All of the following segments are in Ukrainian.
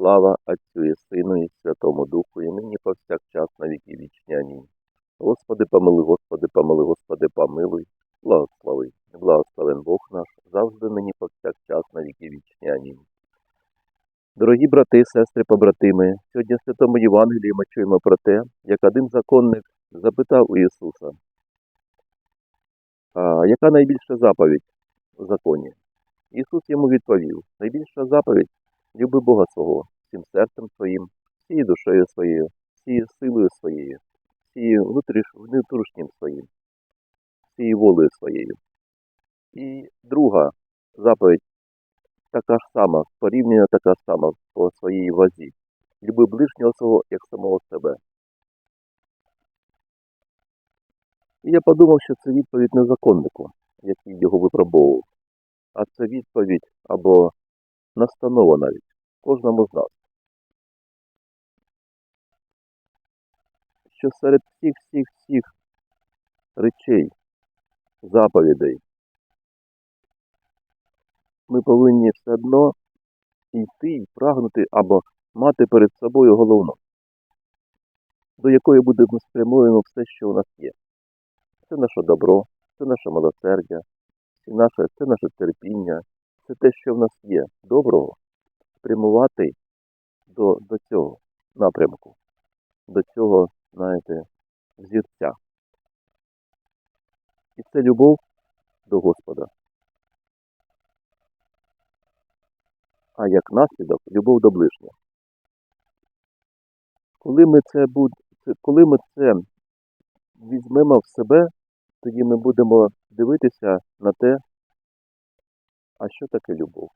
Слава Отцю і Сину і Святому Духу, і нині повсякчас на віки вічні. Амінь. Господи, помилуй, Господи, помилуй, Господи, помилуй, благослови. Благословен Бог наш, завжди нині повсякчас на віки вічні. Амінь. Дорогі брати, сестри, побратими, сьогодні в Святому Євангелії ми чуємо про те, як один законник запитав у Ісуса, а яка найбільша заповідь у законі? Ісус йому відповів, найбільша заповідь люби Бога свого всім серцем своїм, всією душею своєю, всією силою своєю, всією внутріш, внутрішнім своїм, всією волею своєю. І друга заповідь така ж сама, порівняно така ж сама по своїй вазі. Люби ближнього свого, як самого себе. І я подумав, що це відповідь не законнику, який його випробовував, а це відповідь або настанова навіть кожному з нас. Що серед всіх всіх всіх речей, заповідей, ми повинні все одно йти і прагнути або мати перед собою головну, до якої буде спрямовано все, що у нас є. Це наше добро, це наше милосердя, це наше, це наше терпіння, це те, що в нас є доброго, спрямувати до, до цього напрямку, до цього, знаєте, взірця. І це любов до Господа. А як наслідок любов до ближнього. Коли ми це буд... коли ми це візьмемо в себе, тоді ми будемо дивитися на те, а що таке любов?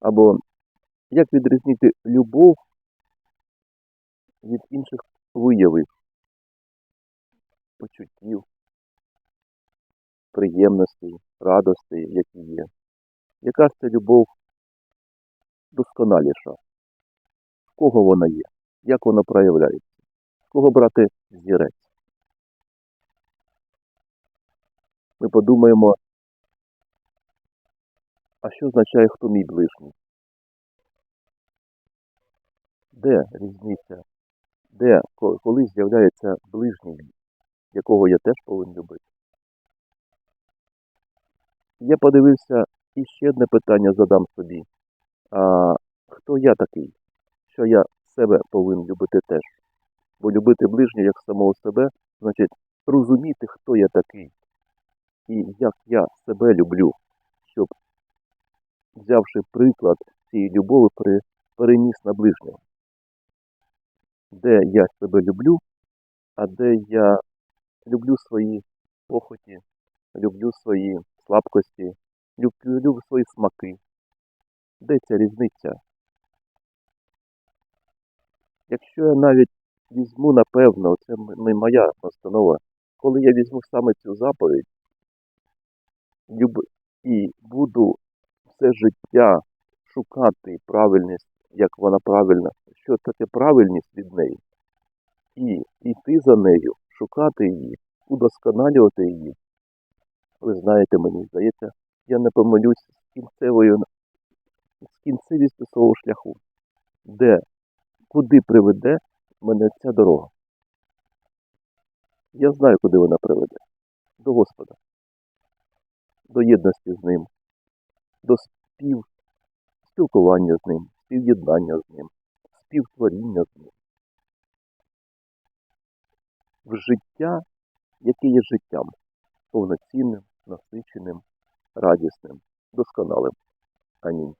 Або як відрізнити любов від інших виявів, почуттів, приємностей, радостей, які є. Яка ж це любов досконаліша? В кого вона є? Як вона проявляється? З кого брати зірець? Ми подумаємо, а що означає, хто мій ближній? Де різниця? Де, ко- коли з'являється ближній якого я теж повинен любити? Я подивився і ще одне питання задам собі. А хто я такий? Що я себе повинен любити теж? Бо любити ближнього як самого себе, значить розуміти, хто я такий і як я себе люблю, взявши приклад цієї любові, переніс на ближнього. Де я себе люблю, а де я люблю свої похоті, люблю свої слабкості, люблю свої смаки. Де ця різниця? Якщо я навіть візьму, напевно, це не моя постанова, коли я візьму саме цю заповідь люб... і буду все життя шукати правильність, як вона правильна, що таке правильність від неї, і йти за нею, шукати її, удосконалювати її. Ви знаєте, мені здається, я не помилюсь з кінцевою з кінцевістю свого шляху, де, куди приведе мене ця дорога. Я знаю, куди вона приведе. До Господа, до єдності з ним, до спів, спілкування з ним, спів'єднання з ним, співтворіння з ним. В життя, яке є життям, повноцінним, насиченим, радісним, досконалим. Амінь.